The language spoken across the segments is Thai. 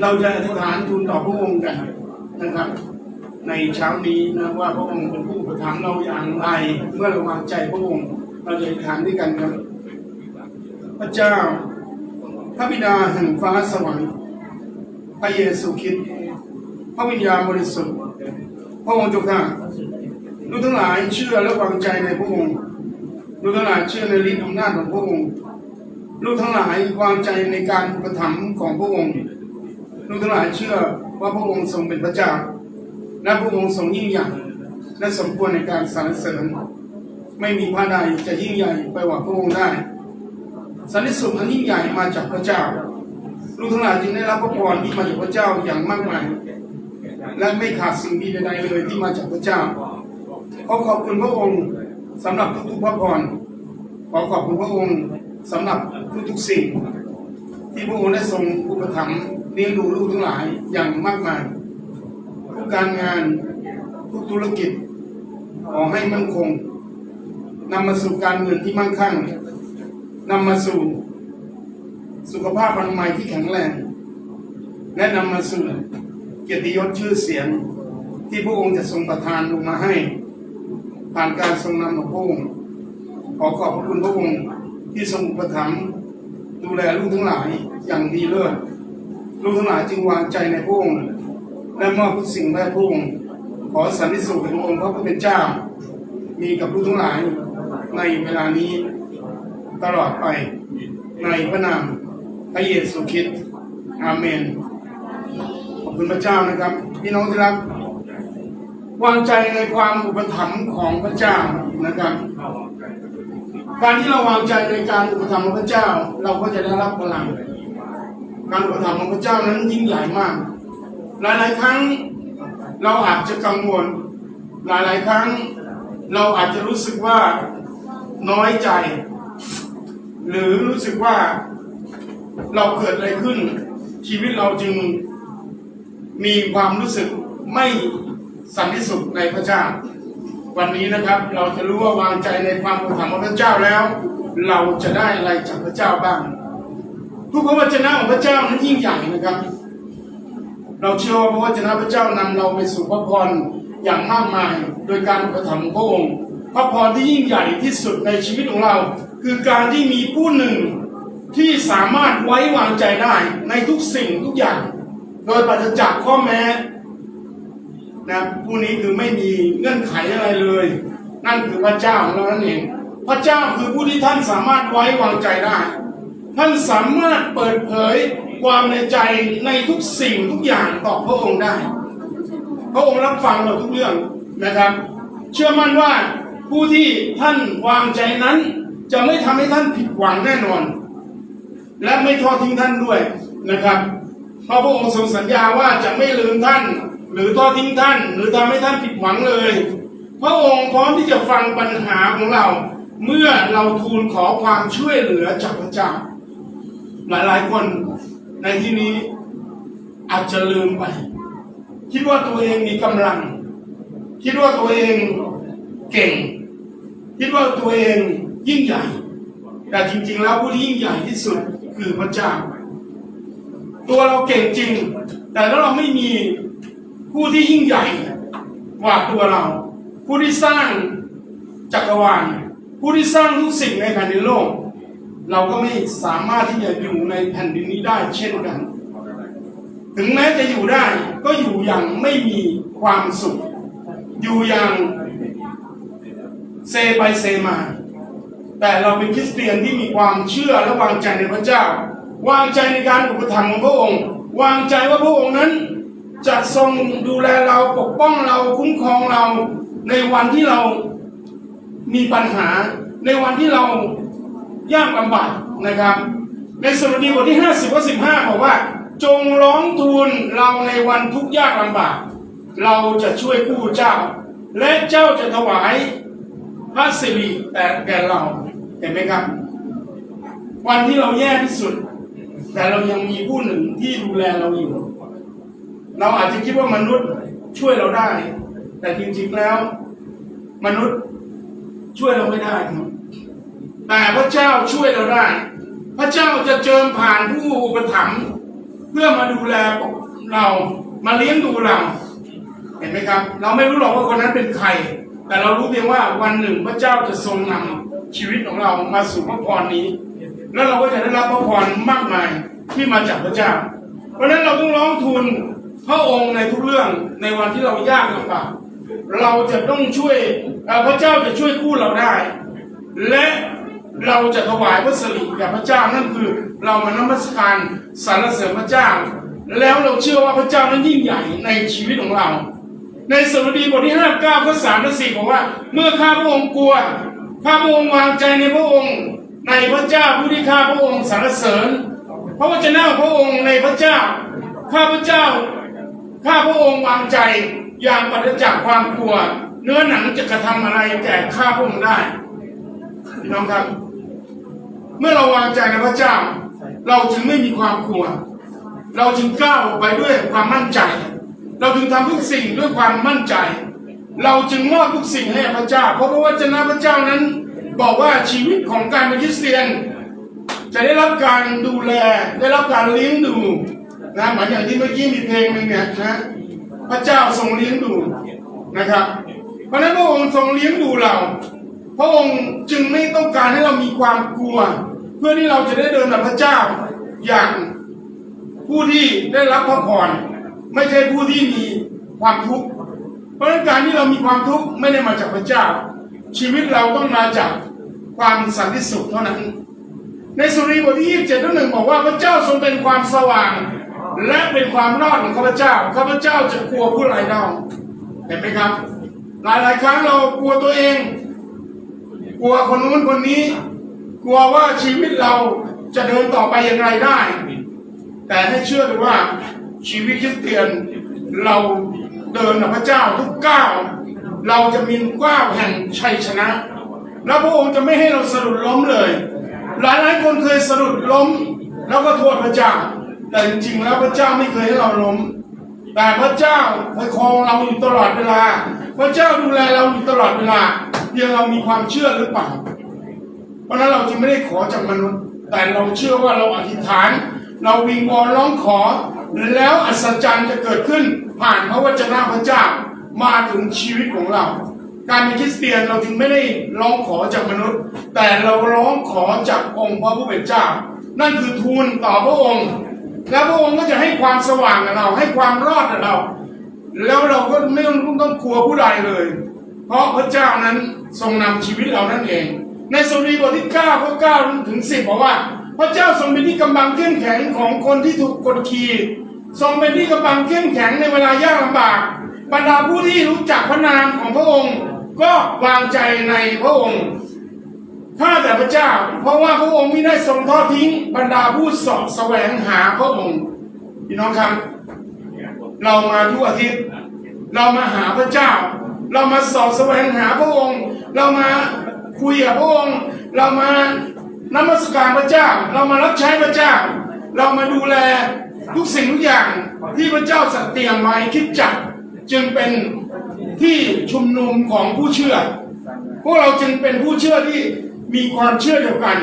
เราจะอธิษฐานทูลต่อพระองค์กันนะครับ ในเช้านี้นะว่าพระองค์เป็นผู้ประทับเราอย่างไร เมื่อเราวางใจพระองค์เราจะอธิษฐานด้วยกันครับ พระเจ้า พระบิดาแห่งฟ้าสวรรค์พระเยซูคริสต์พระวิญญาณบริสุทธิ์พระองค์เจุกาลูกทั้งหลายเชื่อและวางใจในพระองค์ลูกทั้งหลายเชื่อในฤทธิ์อำนาจของพระองค์ลูกทั้งหลายวางใจในการประถมของพระองค์ ลูกทั้งหลายเชื่อว่าพระองค์ทรงเป็นพระเจ้า และพระองค์ทรงยิ่งใหญ่และสมควรในการสรรเสริญ ไม่มีพระใดจะยิ่งใหญ่ไปกว่าพระองค์ได้สันติสุขอันยิ่งใหญ่มาจากพระเจ้า ลูกทั้งหลายจึงได้รับพระพรที่มาจากพระเจ้าอย่างมากมาย และไม่ขาดสิ่งดีใดๆเลยที่มาจากพระเจ้าขอขอบคุณพระองค์สำหรับทุกๆพระพรขอขอบคุณพระองค์สำหรับทุกๆสิ่ง ที่พระองค์ได้ทรงอุปถัมภ์ เลี้ยงดูลูกทั้งหลายอย่างมากมายทุกการงานทุกธุรกิจ ขอให้มั่นคงนำมาสู่การเงินที่มั่งคั่งนำมาสู่สุขภาพอนามัยที่แข็งแรง และนำมาสู่เกียรติยศชื่อเสียงที่พระองค์จะทรงประทานลงมาให้ ผ่านการทรงนำของพระองค์ขอขอบพระคุณพระองค์ที่ทรงอุปถัมภ์ดูแลลูกทั้งหลายอย่างดีเลิศ ลูกทั้งหลายจึงวางใจในพระองค์และมอบทุกสิ่งให้พระองค์ขอสันติสุขแห่งองค์พระผู้เป็นเจ้า มีกับลูกทั้งหลายในเวลานี้ตลอดไปในพระนามพระเยซูคริสต์อาเมน ขอบคุณพระเจ้านะครับพี่น้องที่รักวางใจในความอุปถัมภ์ของพระเจ้านะครับการที่เราวางใจในการอุปถัมภ์ของพระเจ้า เราก็จะได้รับพลัง การอุปถัมภ์ของพระเจ้านั้นยิ่งใหญ่มาก หลายๆ ครั้งเราอาจจะกังวล หลายๆ ครั้งเราอาจจะรู้สึกว่าน้อยใจ หรือรู้สึกว่าเราเกิดอะไรขึ้น ชีวิตเราจึงมีความรู้สึกไม่สันติสุขในพระเจ้า วันนี้นะครับเราจะรู้ว่าวางใจในความอุปถัมภ์ของพระเจ้าแล้ว เราจะได้อะไรจากพระเจ้าบ้าง ทุกพระวจนะของพระเจ้านั้นยิ่งใหญ่นะครับ เราเชื่อว่าพระวจนะพระเจ้านำเราไปสู่พระพรอย่างมากมาย โดยการอุปถัมพระองค์ พระพรที่ยิ่งใหญ่ที่สุดในชีวิตของเรา คือการที่มีผู้หนึ่งที่สามารถไว้วางใจได้ในทุกสิ่งทุกอย่าง โดยปราศจากข้อแม้นะผู้นี้คือไม่มีเงื่อนไขอะไรเลย นั่นคือพระเจ้าของเรานั่นเองพระเจ้าคือผู้ที่ท่านสามารถไว้วางใจได้ ท่านสามารถเปิดเผยความในใจในทุกสิ่งทุกอย่างต่อพระองค์ได้ พระองค์รับฟังเราทุกเรื่องนะครับ เชื่อมั่นว่าผู้ที่ท่านวางใจนั้น จะไม่ทำให้ท่านผิดหวังแน่นอน และไม่ทอดทิ้งท่านด้วยนะครับ เพราะพระองค์ทรงสัญญาว่าจะไม่ลืมท่าน หรือทอดทิ้งท่าน หรือทำให้ท่านผิดหวังเลย พระองค์พร้อมที่จะฟังปัญหาของเรา เมื่อเราทูลขอความช่วยเหลือจากพระเจ้า หลายๆ คนในที่นี้อาจจะลืมไป คิดว่าตัวเองมีกำลัง คิดว่าตัวเองเก่ง คิดว่าตัวเองยิ่งใหญ่ แต่จริง ๆ แล้วผู้ที่ยิ่งใหญ่ที่สุดคือพระเจ้า ตัวเราเก่งจริง แต่ถ้าเราไม่มีผู้ที่ยิ่งใหญ่กว่าตัวเรา ผู้ที่สร้างจักรวาลผู้ที่สร้างทุกสิ่งในแผ่นดินโลก เราก็ไม่สามารถที่จะอยู่ในแผ่นดินนี้ได้เช่นกัน ถึงแม้จะอยู่ได้ก็อยู่อย่างไม่มีความสุข อยู่อย่างเซไปเซมา แต่เราเป็นคริสเตียนที่มีความเชื่อและวางใจในพระเจ้า วางใจในการอุปถัมภ์ของพระองค์ วางใจว่าพระองค์นั้นจะทรงดูแลเราปกป้องเราคุ้มครองเราในวันที่เรามีปัญหาในวันที่เรา ยากลำบากนะครับ ในสรุดีบทที่ 50ข้อ15 บอกว่า จงร้องทูลเราในวันทุกยากลำบาก เราจะช่วยกู้เจ้า และเจ้าจะถวายพระสิริแต่แก่เราเห็นไหมครับ วันที่เราแย่ที่สุด แต่เรายังมีผู้หนึ่งที่ดูแลเราอยู่ เราอาจจะคิดว่ามนุษย์ช่วยเราได้ แต่จริงๆแล้ว มนุษย์ช่วยเราไม่ได้ครับ แต่พระเจ้าช่วยเราได้ พระเจ้าจะเจิมผ่านผู้อุปถัมภ์เพื่อมาดูแลเรามาเลี้ยงดูเรา เห็นไหมครับ เราไม่รู้หรอกว่าคนนั้นเป็นใคร แต่เรารู้เพียงว่าวันหนึ่งพระเจ้าจะทรงนำชีวิตของเรามาสู่พระพรนี้ แล้วเราก็จะได้รับพระพรมากมายที่มาจากพระเจ้า เพราะฉะนั้นเราต้องร้องทูลพระองค์ในทุกเรื่องในวันที่เรายากลำบากเราจะต้องช่วยพระเจ้าจะช่วยกู้เราได้ และ เราจะถวายพระสิริแก่พระเจ้านั่นคือ เรามานมัสการสรรเสริญพระเจ้า แล้วเราเชื่อว่าพระเจ้านั้นยิ่งใหญ่ในชีวิตของเรา ในสดุดีบทที่ห้าเก้าข้อสามและสี่บอกว่า เมื่อข้าพระองค์กลัวข้าพระองค์วางใจในพระองค์ ในพระเจ้าผู้ที่ข้าพระองค์สรรเสริญเพราะว่าจะนั่งพระองค์ในพระเจ้า ข้าพระเจ้า ข้าพระองค์วางใจอย่างปราศจากความกลัว เนื้อหนังจะกระทำอะไรแก่ข้าพระองค์ได้ พี่น้องครับ เมื่อเราวางใจในพระเจ้า เราจึงไม่มีความกลัว เราจึงก้าวออกไปด้วยความมั่นใจ เราจึงทำทุกสิ่งด้วยความมั่นใจ เราจึงมอบทุกสิ่งให้พระเจ้า เพราะพระวจนะพระเจ้านั้น บอกว่าชีวิตของการเป็นคริสเตียน จะได้รับการดูแล ได้รับการเลี้ยงดูนะเหมือนอย่างที่เมื่อกี้มีเพลงหนึ่งเนี่ยนะพระเจ้าทรงเลี้ยงดูนะครับ เพราะฉะนั้นพระองค์ทรงเลี้ยงดูเรา พระองค์จึงไม่ต้องการให้เรามีความกลัว เพื่อที่เราจะได้เดินกับพระเจ้าอย่างผู้ที่ได้รับพระพรไม่ใช่ผู้ที่มีความทุกข์เพราะฉะนั้นการที่เรามีความทุกข์ไม่ได้มาจากพระเจ้า ชีวิตเราต้องมาจากความสันติสุขเท่านั้น ในสุรีบทที่27ข้อหนึ่งบอกว่าพระเจ้าทรงเป็นความสว่าง และเป็นความรอดของข้าพเจ้าข้าพเจ้าจะกลัวผู้ไรเล่าเห็นไหมครับ หลายๆครั้งเรากลัวตัวเอง กลัวคนนู้นคนนี้ กลัวว่าชีวิตเราจะเดินต่อไปอย่างไรได้ แต่ให้เชื่อเลยว่าชีวิตคริสเตียนเราเดินกับพระเจ้าทุกก้าวเราจะมีก้าวแห่งชัยชนะ แล้วพระองค์จะไม่ให้เราสะดุดล้มเลย หลายหลายคนเคยสะดุดล้ม แล้วก็โทษพระเจ้า แต่จริงๆแล้วพระเจ้าไม่เคยให้เราล้ม แต่พระเจ้าประคองเราอยู่ตลอดเวลา พระเจ้าดูแลเราอยู่ตลอดเวลา เพียงเรามีความเชื่อหรือเปล่า เพราะนั้นเราจึงไม่ได้ขอจากมนุษย์ แต่เราเชื่อว่าเราอธิษฐาน เราวิงวอนร้องขอ แล้วอัศจรรย์จะเกิดขึ้นผ่านพระวจนะพระเจ้ามาถึงชีวิตของเรา การเป็นคริสเตียนเราจึงไม่ได้ร้องขอจากมนุษย์ แต่เราร้องขอจากองค์พระผู้เป็นเจ้า นั่นคือทูลต่อพระองค์ แล้วพระองค์ก็จะให้ความสว่างกับเรา ให้ความรอดกับเรา แล้วเราก็ไม่ต้องต้องกลัวผู้ใดเลย เพราะพระเจ้านั้น ทรงนำชีวิตเรานั่นเอง ในสดุดีบทที่9ข้อ9ถึง 10บอกว่า พระเจ้าทรงเป็นที่กำบังเข้มแข็งของคนที่ถูกกดขี่ทรงเป็นที่กำบังเข้มแข็งในเวลายากลำบาก บรรดาผู้ที่รู้จักพระนามของพระองค์ ก็วางใจในพระองค์ข้าแต่พระเจ้า เพราะว่าพระองค์ไม่ได้ทรงทอดทิ้ง บรรดาผู้สอบแสวงหาพระองค์พี่น้องครับ เรามาทุกอาทิตย์ เรามาหาพระเจ้า เรามาสอบแสวงหาพระองค์ เรามาคุยกับพระองค์ เรามานมัสการพระเจ้า เรามารับใช้พระเจ้า เรามาดูแลทุกสิ่งทุกอย่างที่พระเจ้าสัตเตรียมไว้คิดจักจึงเป็นที่ชุมนุมของผู้เชื่อ พวกเราจึงเป็นผู้เชื่อที่มีความเชื่อเดียวกัน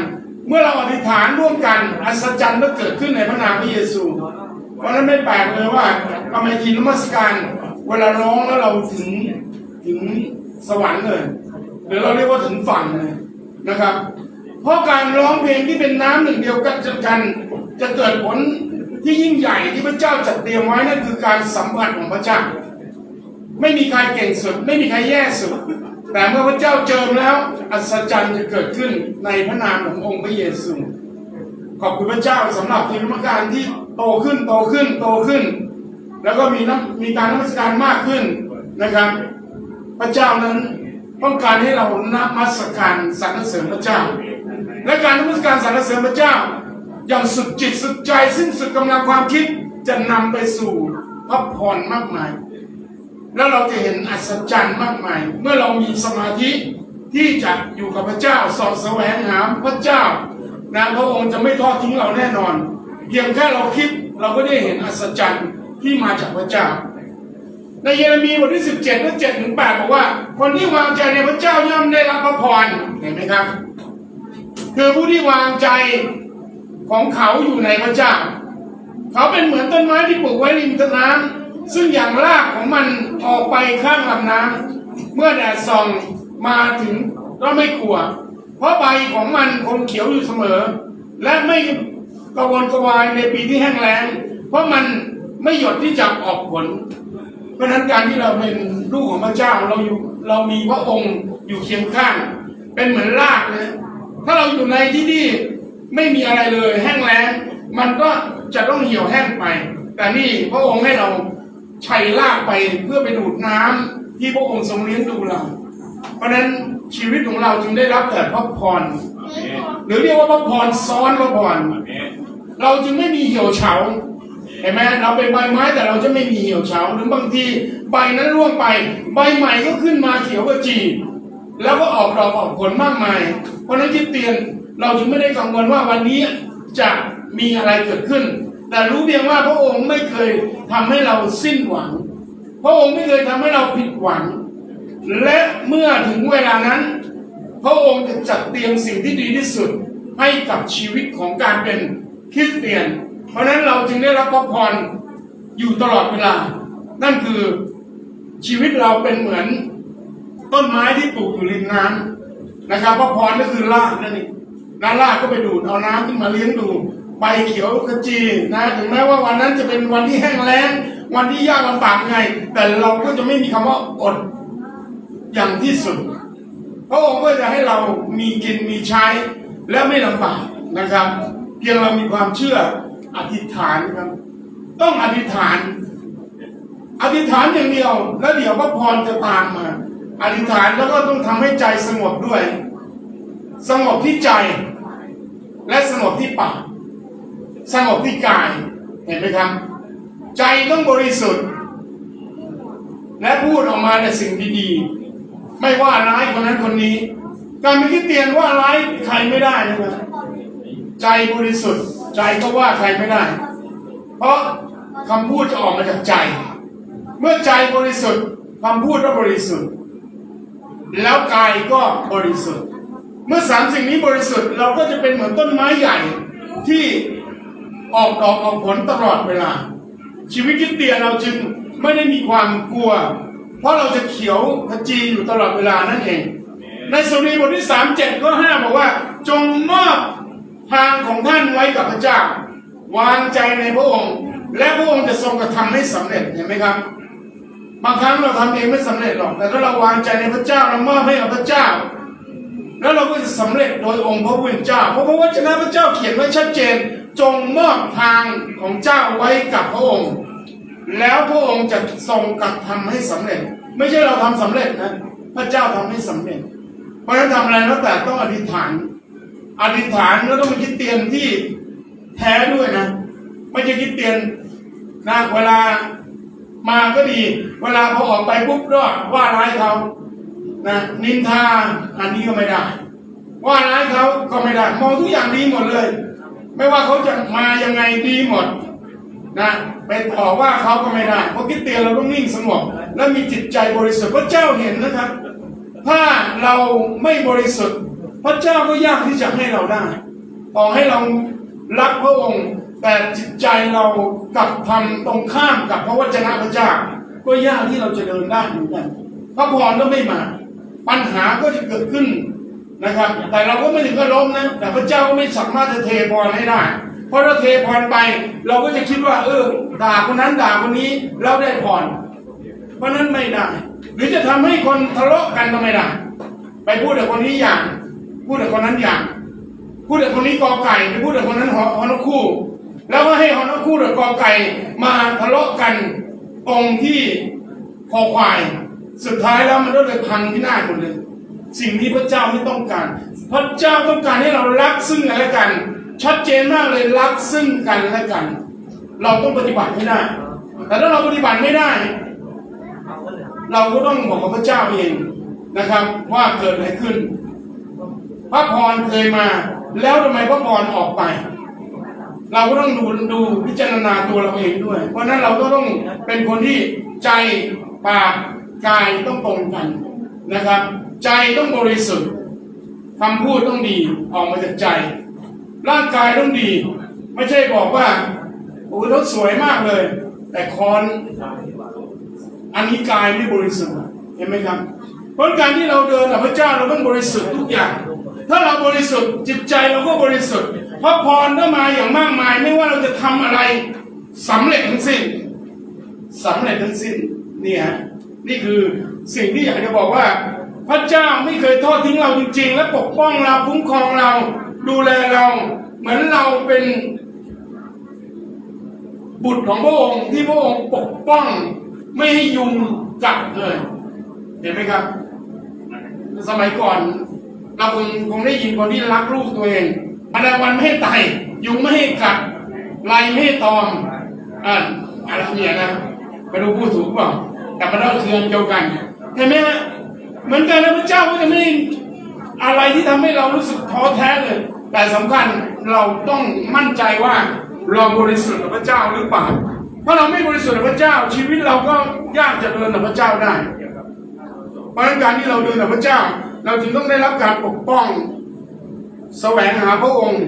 เมื่อเราอธิษฐานร่วมกันอัศจรรย์ก็เกิดขึ้นในพระนามพระเยซูเพราะฉะนั้นไม่แปลกเลยว่าทำไมทีนมัสการเวลาร้องแล้วเราถึงถึงสวรรค์เลย หรือเราเรียกว่าถึงฝั่งนะครับ เพราะการร้องเพลงที่เป็นน้ำหนึ่งเดียวกันกันจะเกิดผลที่ยิ่งใหญ่ที่พระเจ้าจัดเตรียมไว้นั่นคือการสัมผัสของพระเจ้า ไม่มีใครเก่งสุด ไม่มีใครแย่สุด แต่เมื่อพระเจ้าเจิมแล้ว อัศจรรย์จะเกิดขึ้นในพระนามขององค์พระเยซูขอบคุณพระเจ้าสำหรับทีมกรรมการที่โตขึ้นโตขึ้นโตขึ้น แล้วก็มีน้ำมีการนมัสการมากขึ้นนะครับ พระเจ้านั้น ต้องการให้เรานมัสการสรรเสริญพระเจ้า และการนมัสการสรรเสริญพระเจ้า อย่างสุดจิตสุดใจซึ่งสุดกำลังความคิดจะนำไปสู่พระพรมากมาย แล้วเราจะเห็นอัศจรรย์มากมาย เมื่อเรามีสมาธิที่จะอยู่กับพระเจ้าสอบแสวงหาพระเจ้านะพระองค์จะไม่ทอดทิ้งเราแน่นอน เพียงแค่เราคิดเราก็ได้เห็นอัศจรรย์ที่มาจากพระเจ้า ในเยเรมีบทที่ 17ข้อ7ถึง8บอกว่า คนที่วางใจในพระเจ้าย่อมได้รับพระพรเห็นไหมครับ คือผู้ที่วางใจของเขาอยู่ในพระเจ้า เขาเป็นเหมือนต้นไม้ที่ปลูกไว้ริมน้ำซึ่งอย่างรากของมันออกไปข้างลำน้ำเมื่อแดดส่องมาถึงก็ไม่กลัว เพราะใบของมันคงเขียวอยู่เสมอ และไม่กระวนกระวายในปีที่แห้งแล้งเพราะมันไม่หยดที่จะออกผล เพราะฉะนั้นการที่เราเป็นลูกของพระเจ้าเราอยู่เรามีพระองค์อยู่เคียงข้าง เป็นเหมือนรากนะถ้าเราอยู่ในที่นี่ไม่มีอะไรเลยแห้งแล้งมันก็จะต้องเหี่ยวแห้งไป แต่นี่พระองค์ให้เราชัยรากไปเพื่อไปดูดน้ำที่พระองค์ทรงเลี้ยงดูเรา เพราะฉะนั้นชีวิตของเราจึงได้รับแต่พระพร หรือเรียกว่าพระพรซ้อนพระพร เราจึงไม่มีเหี่ยวเฉา เห็นไหมเราเป็นใบไม้แต่เราจะไม่มีเหี่ยวเฉาหรือบางทีใบนั้นร่วงไป ใบใหม่ก็ขึ้นมาเขียวกระจี แล้วก็ออกดอกออกผลมากมาย เพราะนั้นคิดเตียนเราจึงไม่ได้กังวลว่าวันนี้จะมีอะไรเกิดขึ้น แต่รู้เพียงว่าพระองค์ไม่เคยทำให้เราสิ้นหวัง พระองค์ไม่เคยทำให้เราผิดหวัง และเมื่อถึงเวลานั้น พระองค์จะจัดเตรียมสิ่งที่ดีที่สุดให้กับชีวิตของการเป็นคริสเตียน เพราะฉะนั้นเราจึงได้รับพระพรอยู่ตลอดเวลา นั่นคือชีวิตเราเป็นเหมือนต้นไม้ที่ปลูกอยู่ริมน้ำนะครับพระพรก็คือรากนั่นเองน้ารากก็ไปดูดเอาน้ำขึ้นมาเลี้ยงดูใบเขียวขจีนะถึงแม้ว่าวันนั้นจะเป็นวันที่แห้งแล้ง วันที่ยากลำบากไง แต่เราก็จะไม่มีคำว่าอดอย่างที่สุดพระองค์ก็จะให้เรามีกินมีใช้และไม่ลำบากนะครับ เพียงเรามีความเชื่อ อธิษฐานครับ ต้องอธิษฐาน อธิษฐานอย่างเดียว แล้วเดี๋ยวพระพรจะตามมา อธิษฐานแล้วก็ต้องทำให้ใจสงบด้วย สงบที่ใจ และสงบที่ปากสงบที่กายเห็นไหมครับ ใจต้องบริสุทธิ์ และพูดออกมาแต่สิ่งดีๆ ไม่ว่าร้ายคนนั้นคนนี้ การเป็นคริสเตียนว่าร้ายใครไม่ได้นะครับใจบริสุทธิ์ ใจก็ว่าใครไม่ได้ เพราะคำพูดจะออกมาจากใจ เมื่อใจบริสุทธิ์คำพูดก็บริสุทธิ์ แล้วกายก็บริสุทธิ์ เมื่อสามสิ่งนี้บริสุทธิ์เราก็จะเป็นเหมือนต้นไม้ใหญ่ที่ออกดอกออกผลตลอดเวลา ชีวิตคริดเตียนเราจึงไม่ได้มีความกลัว เพราะเราจะเขียวขจีอยู่ตลอดเวลานั่นเอง ในสุรีบทที่สามเจ็ดก็ห้าบอกว่า จงมอบ ทางของท่านไว้กับพระเจ้า วางใจในพระองค์ และพระองค์จะทรงกระทำให้สำเร็จเห็นไหมครับ บางครั้งเราทำเองไม่สำเร็จหรอก แต่ถ้าเราวางใจในพระเจ้าเรามอบให้กับพระเจ้า แล้วเราก็จะสำเร็จโดยองค์พระผู้เป็นเจ้า เพราะพระวจนะพระเจ้าเขียนไว้ชัดเจน จงมอบทางของเจ้าไว้กับพระองค์ แล้วพระองค์จะทรงกระทำให้สำเร็จ ไม่ใช่เราทำสำเร็จนะ พระเจ้าทำให้สำเร็จ เพราะฉะนั้นทำอะไรแล้วแต่ต้องอธิษฐาน อธิษฐานแล้วต้องเป็นคิดเตียนที่แท้ด้วยนะ ไม่ใช่คิดเตียนนะเวลามาก็ดี เวลาพอออกไปปุ๊บก็ว่าร้ายเขานะนินทาอันนี้ก็ไม่ได้ ว่าร้ายเขาก็ไม่ได้ มองทุกอย่างดีหมดเลย ไม่ว่าเขาจะมายังไงดีหมดนะไปต่อว่าเขาก็ไม่ได้ เพราะคิดเตียนเราต้องนิ่งสงบและมีจิตใจบริสุทธิ์พระเจ้าเห็นนะครับ ถ้าเราไม่บริสุทธิ์ พระเจ้าก็ยากที่จะให้เราได้ ต่อให้เรารักพระองค์ แต่จิตใจเรากลับทำตรงข้ามกับพระวจนะพระเจ้า ก็ยากที่เราจะเดินได้เหมือนกันพระพรก็ไม่มา ปัญหาก็จะเกิดขึ้นนะครับ แต่เราก็ไม่ถึงกับล้มนะ แต่พระเจ้าก็ไม่สามารถจะเทพรให้ได้ เพราะถ้าเทพรไป เราก็จะคิดว่า เออ ด่าคนนั้นด่าคนนี้เราได้พร เพราะนั้นไม่ได้ หรือจะทำให้คนทะเลาะกันก็ไม่ได้ ไปพูดกับคนนี้อย่าง พูดกับคนนั้นอย่าง พูดกับคนนี้กอไก่ไปพูดกับคนนั้นหอหอนกคู่ แล้วก็ให้หอนกคู่กับกอไก่มาทะเลาะกันตรงที่คอควาย สุดท้ายแล้วมันก็เลยพังที่หน้าหมดเลย สิ่งนี้พระเจ้าไม่ต้องการ พระเจ้าต้องการให้เรารักซึ่งกันและกัน ชัดเจนมากเลยรักซึ่งกันและกัน เราต้องปฏิบัติให้ได้ แต่ถ้าเราปฏิบัติไม่ได้ เราก็ต้องบอกกับพระเจ้าเองนะครับว่าเกิดอะไรขึ้น พระพรเคยมา แล้วทำไมพระพรออกไป เราก็ต้องดูดูพิจารณาตัวเราเองด้วย เพราะนั้นเราก็ต้องเป็นคนที่ใจปากกายต้องตรงกันนะครับ ใจต้องบริสุทธิ์คำพูดต้องดีออกมาจากใจ ร่างกายต้องดี ไม่ใช่บอกว่าโอ้ยรถสวยมากเลย แต่คอนอันนี้กายไม่บริสุทธิ์เห็นไหมครับ เพราะการที่เราเดินกับพระเจ้าเราต้องบริสุทธิ์ทุกอย่าง ถ้าเราบริสุทธิ์จิตใจเราก็บริสุทธิ์พระพรก็มาอย่างมากมาย ไม่ว่าเราจะทำอะไรสำเร็จทั้งสิ้นสำเร็จทั้งสิ้นนี่ฮะนี่คือสิ่งที่อยากจะบอกว่า พระเจ้าไม่เคยทอดทิ้งเราจริง ๆ และปกป้องเราคุ้มครองเรา ดูแลเรา เหมือนเราเป็น บุตรของพระองค์ที่พระองค์ปกป้อง ไม่ให้ยุงกัดเลย เห็นไหมครับ สมัยก่อน เราคงคงได้ยินคนที่รักลูกตัวเองแมลงวันไม่ให้ไต่ยุงไม่ให้กัดลายไม่ให้ตอมอ่าอะไรเนี่ยนะไม่รู้พูดถูกเปล่าแต่มันก็คืออันเดียวกันเห็นไหมฮะเหมือนกันนะพระเจ้าก็จะไม่อะไรที่ทำให้เรารู้สึกท้อแท้เลย แต่สำคัญเราต้องมั่นใจว่าเราบริสุทธิ์กับพระเจ้าหรือเปล่าถ้าเราไม่บริสุทธิ์กับพระเจ้า ชีวิตเราก็ยากจะเดินกับพระเจ้าได้เพราะฉะนั้นการที่เราเดินกับพระเจ้า เราจึงต้องได้รับการปกป้อง แสวงหาพระองค์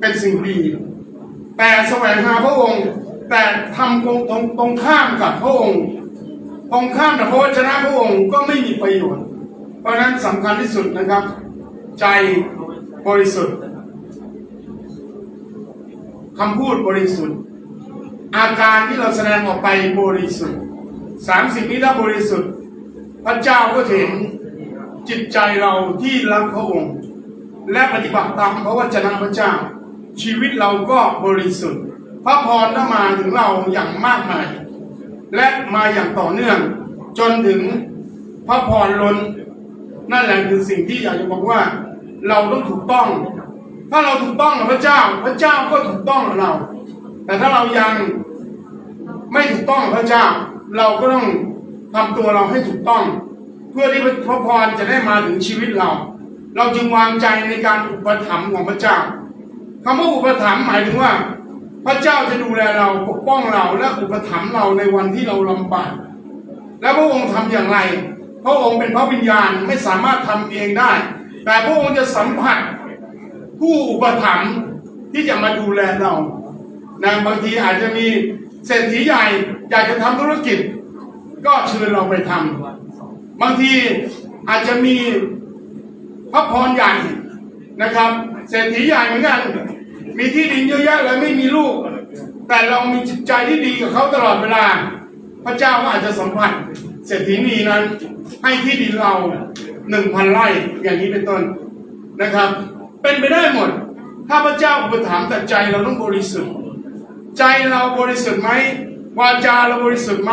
เป็นสิ่งดี แต่แสวงหาพระองค์ แต่ทำตรงตรงตรงข้ามกับพระองค์ ตรงข้ามกับพระวจนะพระองค์ก็ไม่มีประโยชน์ เพราะฉะนั้นสำคัญที่สุดนะครับ ใจบริสุทธิ์คำพูดบริสุทธิ์ อาการที่เราแสดงออกไปบริสุทธิ์สามสิ่งนี้ถ้าบริสุทธิ์ พระเจ้าก็เห็น จิตใจเราที่รักพระองค์ และปฏิบัติตามพระวจนะพระเจ้า ชีวิตเราก็บริสุทธิ์ พระพรก็มาถึงเราอย่างมากมาย และมาอย่างต่อเนื่อง จนถึงพระพรล้น นั่นแหละคือสิ่งที่อยากจะบอกว่า เราต้องถูกต้อง ถ้าเราถูกต้องกับพระเจ้า พระเจ้าก็ถูกต้องกับเรา แต่ถ้าเรายังไม่ถูกต้องกับพระเจ้า เราก็ต้องทำตัวเราให้ถูกต้อง เพื่อที่พระพรจะได้มาถึงชีวิตเรา เราจึงวางใจในการอุปถัมภ์ของพระเจ้าคำว่าอุปถัมภ์หมายถึงว่า พระเจ้าจะดูแลเราปกป้องเราและอุปถัมภ์เราในวันที่เราลำบากและพระองค์ทำอย่างไร พระองค์เป็นพระวิญญาณไม่สามารถทำเองได้ แต่พระองค์จะสัมผัสผู้อุปถัมภ์ที่จะมาดูแลเรานะบางทีอาจจะมีเศรษฐีใหญ่อยากจะทำธุรกิจ ก็เชิญเราไปทำ บางทีอาจจะมีพระพรใหญ่นะครับเศรษฐีใหญ่เหมือนกัน มีที่ดินเยอะแยะเลยไม่มีลูก แต่เรามีจิตใจที่ดีกับเขาตลอดเวลา พระเจ้าก็อาจจะสัมผัสเศรษฐีนีนั้น ให้ที่ดินเราหนึ่งพันไร่อย่างนี้เป็นต้นนะครับ เป็นไปได้หมด ถ้าพระเจ้าอุปถัมภ์แต่ใจเราต้องบริสุทธิ์ ใจเราบริสุทธิ์ไหมวาจาเราบริสุทธิ์ไหม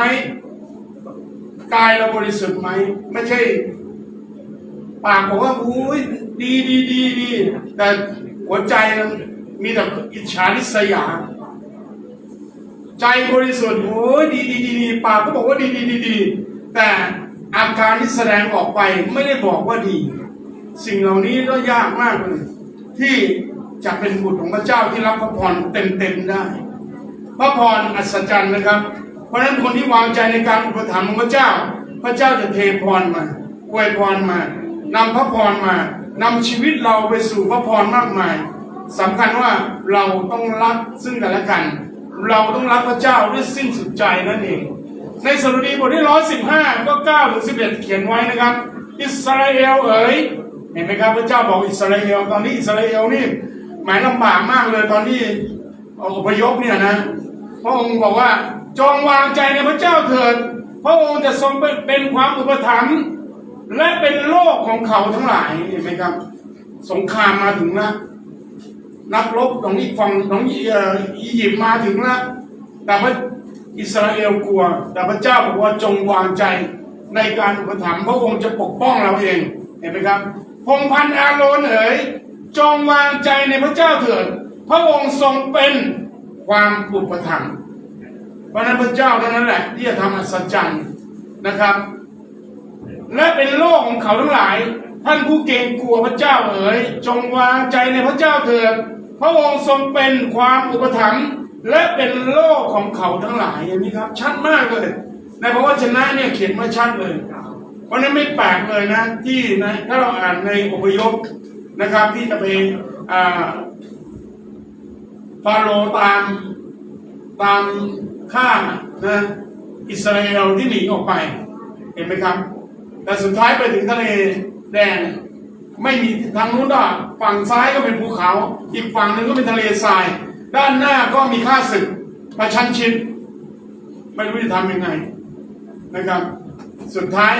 กายเราบริสุทธิ์ไหม ไม่ใช่ ปากบอกว่าอุ้ยดีดีดีดีแต่หัวใจมีแต่อิจฉาริษยา ใจบริสุทธิ์โอ้ยดีดีดีดีปากก็บอกว่าดีดีดีดีแต่อาการที่แสดงออกไปไม่ได้บอกว่าดี สิ่งเหล่านี้ก็ยากมากเลย ที่จะเป็นบุตรของพระเจ้าที่รับพระพรเต็มๆได้ พระพรอัศจรรย์นะครับ เพราะฉะนั้นคนที่วางใจในการอุปถัมภ์ของพระเจ้า พระเจ้าจะเทพรมาอวยพรมานำพระพรมานำชีวิตเราไปสู่พระพรมากมายสำคัญว่าเราต้องรักซึ่งกันและกัน เราต้องรักพระเจ้าด้วยสิ้นสุดใจนั่นเอง ในสรุดีบทที่ร้อยสิบห้าก็เก้าถึงสิบเอ็ดเขียนไว้นะครับ อิสราเอลเอ๋ยเห็นไหมครับพระเจ้าบอกอิสราเอลตอนนี้อิสราเอลนี่หมายลำบากมากเลยตอนที่อพยพเนี่ยนะพระองค์บอกว่า จงวางใจในพระเจ้าเถิด พระองค์จะทรงเป็นความอุปถัมภ์และเป็นโลกของเขาทั้งหลายเห็นไหมครับ สงครามมาถึงแล้วนักรบของอีกฝั่งของอียิปต์มาถึงแล้วแต่พระอิสราเอลกลัว แต่พระเจ้าบอกว่าจงวางใจในการอุปถัมภ์พระองค์จะปกป้องเราเองเห็นไหมครับ พงพันอาโรนเอ๋ยจงวางใจในพระเจ้าเถิด พระองค์ทรงเป็นความอุปถัมภ์ เพราะนั้นพระเจ้าเท่านั้นแหละที่จะทำอัศจรรย์นะครับ และเป็นโลกของเขาทั้งหลาย ท่านผู้เกรงกลัวพระเจ้าเอ๋ยจงวางใจในพระเจ้าเถิดพระองค์ทรงเป็นความอุปถัมภ์และเป็นโลกของเขาทั้งหลายอย่างนี้ครับ ชัดมากเลยในพระวจนะเนี่ยเขียนมาชัดเลยเพราะนั้นไม่แปลกเลยนะ ที่นะถ้าเราอ่านในอพยพนะครับ ที่จะไปอ่าฟาโรตามตาม ฆ่ามนะอิสราเอลที่หนีออกไป เห็นไหมครับ แต่สุดท้ายไปถึงทะเลแดงไม่มีทางนู้นอะฝั่งซ้ายก็เป็นภูเขา อีกฝั่งหนึ่งก็เป็นทะเลทราย ด้านหน้าก็มีข้าศึกประชันชิดไม่รู้จะทำยังไงนะครับ สุดท้าย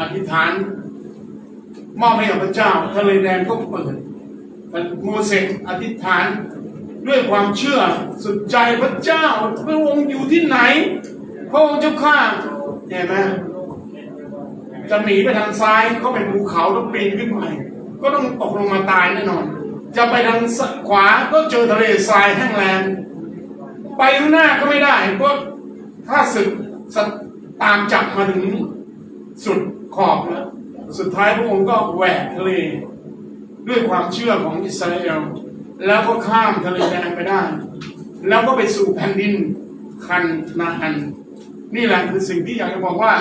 อธิษฐาน มอบให้กับพระเจ้า ทะเลแดงก็เปิดโมเสสอธิษฐาน ด้วยความเชื่อสุดใจพระเจ้า พระองค์อยู่ที่ไหน พระองค์เจ้าข้าเห็นไหมจะหนีไปทางซ้ายก็เป็นภูเขาต้องปีนขึ้นไปก็ต้องตกลงมาตายแน่นอน จะไปทางขวาก็เจอทะเลทรายแห้งแล้งไปข้างหน้าก็ไม่ได้เพราะถ้าศึกตามจับมาถึงสุดขอบแล้วสุดท้ายพระองค์ก็แหวกทะเลด้วยความเชื่อของอิสราเอล แล้วก็ข้ามทะเลแดงไปได้ แล้วก็ไปสู่แผ่นดินคันนาอัน นี่แหละคือสิ่งที่อยากจะบอกว่า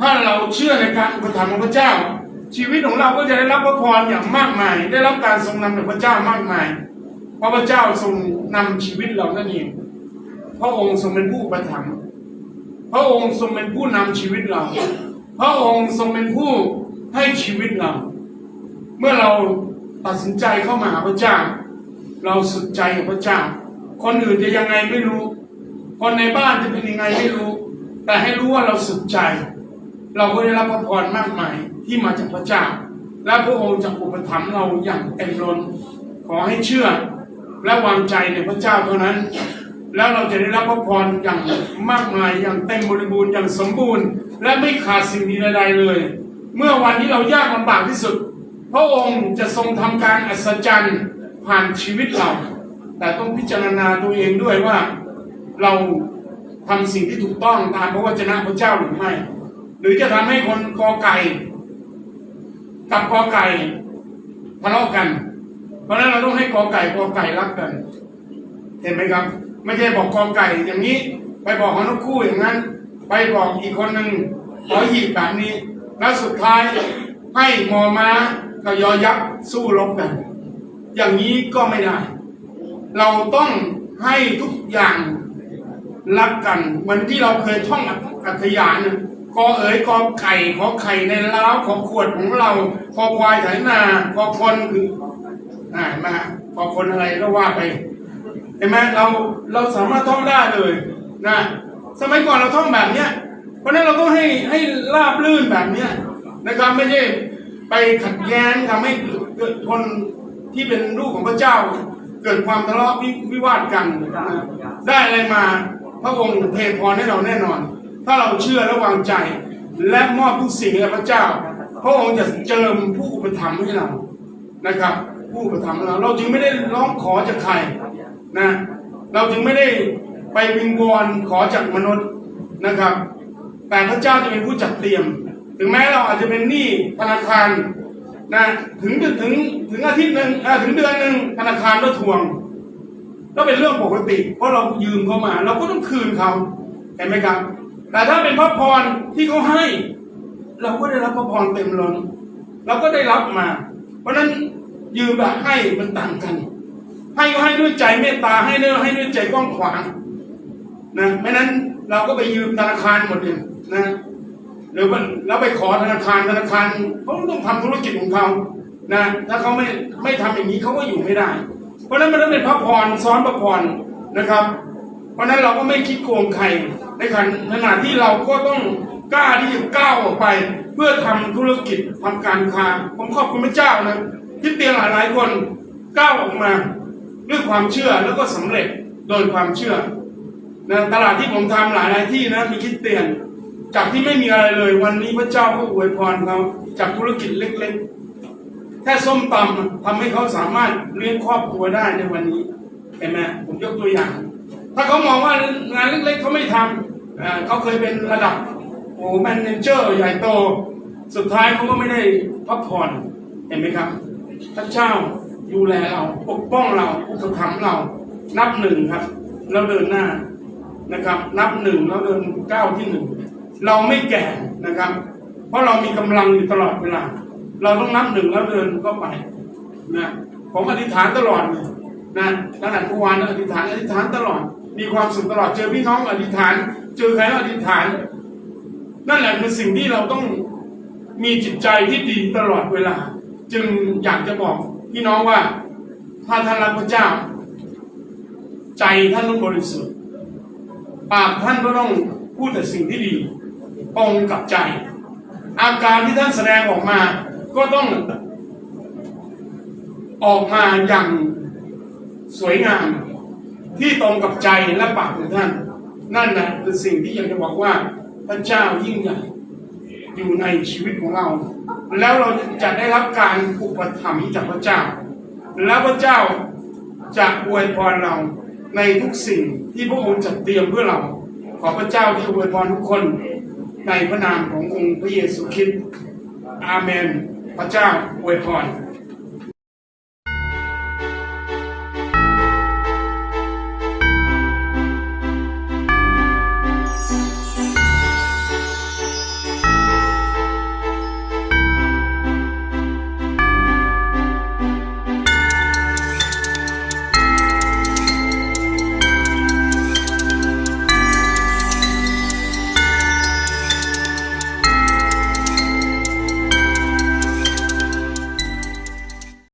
ถ้าเราเชื่อในการอุปถัมภ์ของพระเจ้า ชีวิตของเราก็จะได้รับพระพรอย่างมากมาย ได้รับการทรงนำจากพระเจ้ามากมาย เพราะพระเจ้าทรงนำชีวิตเรานั่นเองพระองค์ทรงเป็นผู้อุปถัมภ์พระองค์ทรงเป็นผู้นำชีวิตเรา พระองค์ทรงเป็นผู้ให้ชีวิตเรา เมื่อเราตัดสินใจเข้ามาหาพระเจ้า เราสุดใจกับพระเจ้า คนอื่นจะยังไงไม่รู้ คนในบ้านจะเป็นยังไงไม่รู้ แต่ให้รู้ว่าเราสุดใจ เราก็ได้รับพระพรมากมายที่มาจากพระเจ้า และพระองค์จะอุปถัมภ์เราอย่างเต็มล้นขอให้เชื่อและวางใจในพระเจ้าเท่านั้น แล้วเราจะได้รับพระพรอย่างมากมายอย่างเต็มบริบูรณ์อย่างสมบูรณ์ และไม่ขาดสิ่งใดๆเลย เมื่อวันที่เรายากลำบากที่สุด พระองค์จะทรงทำการอัศจรรย์ ผ่านชีวิตเรา แต่ต้องพิจารณาตัวเองด้วยว่า เราทำสิ่งที่ถูกต้องตามพระวจนะพระเจ้าหรือไม่ หรือจะทำให้คนกอไก่กับกอไก่ทะเลาะกัน เพราะนั้นเราต้องให้กอไก่กอไก่รักกัน เห็นไหมครับ ไม่ใช่บอกกอไก่อย่างนี้ ไปบอกฮานุคู่อย่างนั้น ไปบอกอีกคนหนึ่งขอหยิบแบบนี้ แล้วสุดท้ายให้มอม้ากับยอยักษ์สู้รบกัน อย่างนี้ก็ไม่ได้ เราต้องให้ทุกอย่างรักกันเหมือนที่เราเคยท่องอัธยานน่ะกอเอ๋ยกอไก่ขอไข่ในเล้าวของขวดของเราขอควายไถนาขอคนคืออ่ามาขอคนอะไรก็ว่าไปเห็นไหมเราเราสามารถท่องได้เลยนะสมัยก่อนเราท่องแบบเนี้ย เพราะนั้นเราก็ให้ให้ราบลื่นแบบเนี้ยนะครับไม่ใช่ไปขัดแย้งทำให้เกิดคน ที่เป็นลูกของพระเจ้าเกิดความทะเลาะวิวาทกันนะได้อะไรมาพระองค์เทพรให้เราแน่นอน ถ้าเราเชื่อและวางใจ และมอบทุกสิ่งให้พระเจ้า พระองค์จะเจิมผู้อุปถัมภ์ให้เรานะครับ ผู้อุปถัมภ์เรา เราจึงไม่ได้ร้องขอจากใครนะเราจึงไม่ได้ไปวิงวอนขอจากมนุษย์นะครับ แต่พระเจ้าจะเป็นผู้จัดเตรียม ถึงแม้เราอาจจะเป็นหนี้ธนาคาร นะถึงถึงถึงอาทิตย์หนึ่งถึงเดือนหนึ่งธนาคารก็ทวงก็เป็นเรื่องปกติ เพราะเรายืมเขามา เราก็ต้องคืนเขาเห็นไหมครับ แต่ถ้าเป็นพระพรที่เขาให้ เราก็ได้รับพระพรเต็มล้นเราก็ได้รับมา เพราะฉะนั้นยืมแบบให้มันต่างกัน ให้ก็ให้ด้วยใจเมตตาให้ด้วยให้ด้วยใจกว้างขวางนะไม่นั้นเราก็ไปยืมธนาคารหมดเลยนะ หรือว่าเราไปขอธนาคารธนาคารเขาต้องทำธุรกิจของเขานะถ้าเขาไม่ไม่ทำอย่างนี้เขาก็อยู่ไม่ได้ เพราะฉะนั้นมันต้องเป็นพระพรซ้อนพระพรนะครับ เพราะฉะนั้นเราก็ไม่คิดโกงใครในขณะที่เราก็ต้องกล้าที่จะก้าวออกไป เพื่อทำธุรกิจทำการค้าผมขอบคุณพระเจ้านะที่เตียงหลายหลายคนก้าวออกมาด้วยความเชื่อแล้วก็สำเร็จโดยความเชื่อนะตลาดที่ผมทำหลายหลายที่นะมีคิดเตียน จากที่ไม่มีอะไรเลย วันนี้พระเจ้าก็อวยพรเขาจากธุรกิจเล็กๆ แค่ส้มตำทำให้เขาสามารถเลี้ยงครอบครัวได้ในวันนี้เห็นไหมผมยกตัวอย่าง ถ้าเขามองว่างานเล็กๆเขาไม่ทำเขาเคยเป็นระดับโอ้แมเนเจอร์ใหญ่โต สุดท้ายเขาก็ไม่ได้พักผ่อนเห็นไหมครับพระเจ้าดูแลเราปกป้องเราอุปถัมภ์เรา นับหนึ่งครับเราเดินหน้านะครับ นับหนึ่งเราเดินก้าวที่หนึ่ง เราไม่แก่นะครับ เพราะเรามีกำลังอยู่ตลอดเวลา เราต้องนับหนึ่งแล้วเดินเข้าไปนะผมอธิษฐานตลอดเลยนะขนาดเมื่อวานอธิษฐานอธิษฐานตลอด มีความสุขตลอดเจอพี่น้องอธิษฐาน เจอใครอธิษฐาน นั่นแหละคือสิ่งที่เราต้องมีจิตใจที่ดีตลอดเวลา จึงอยากจะบอกพี่น้องว่าถ้าท่านรักพระเจ้า ใจท่านต้องบริสุทธิ์ปากท่านก็ต้องพูดแต่สิ่งที่ดี ตรงกับใจ อาการที่ท่านแสดงออกมา ก็ต้องออกมาอย่างสวยงามที่ตรงกับใจและปากของท่าน นั่นแหละคือสิ่งที่อยากจะบอกว่าพระเจ้ายิ่งใหญ่อยู่ในชีวิตของเรา แล้วเราจะได้รับการอุปถัมภ์จากพระเจ้า แล้วพระเจ้าจะอวยพรเราในทุกสิ่งที่พระองค์จัดเตรียมเพื่อเรา ขอพระเจ้าที่อวยพรทุกคน ในพระนามขององค์พระเยซูคริสต์อาเมน พระเจ้าอวยพร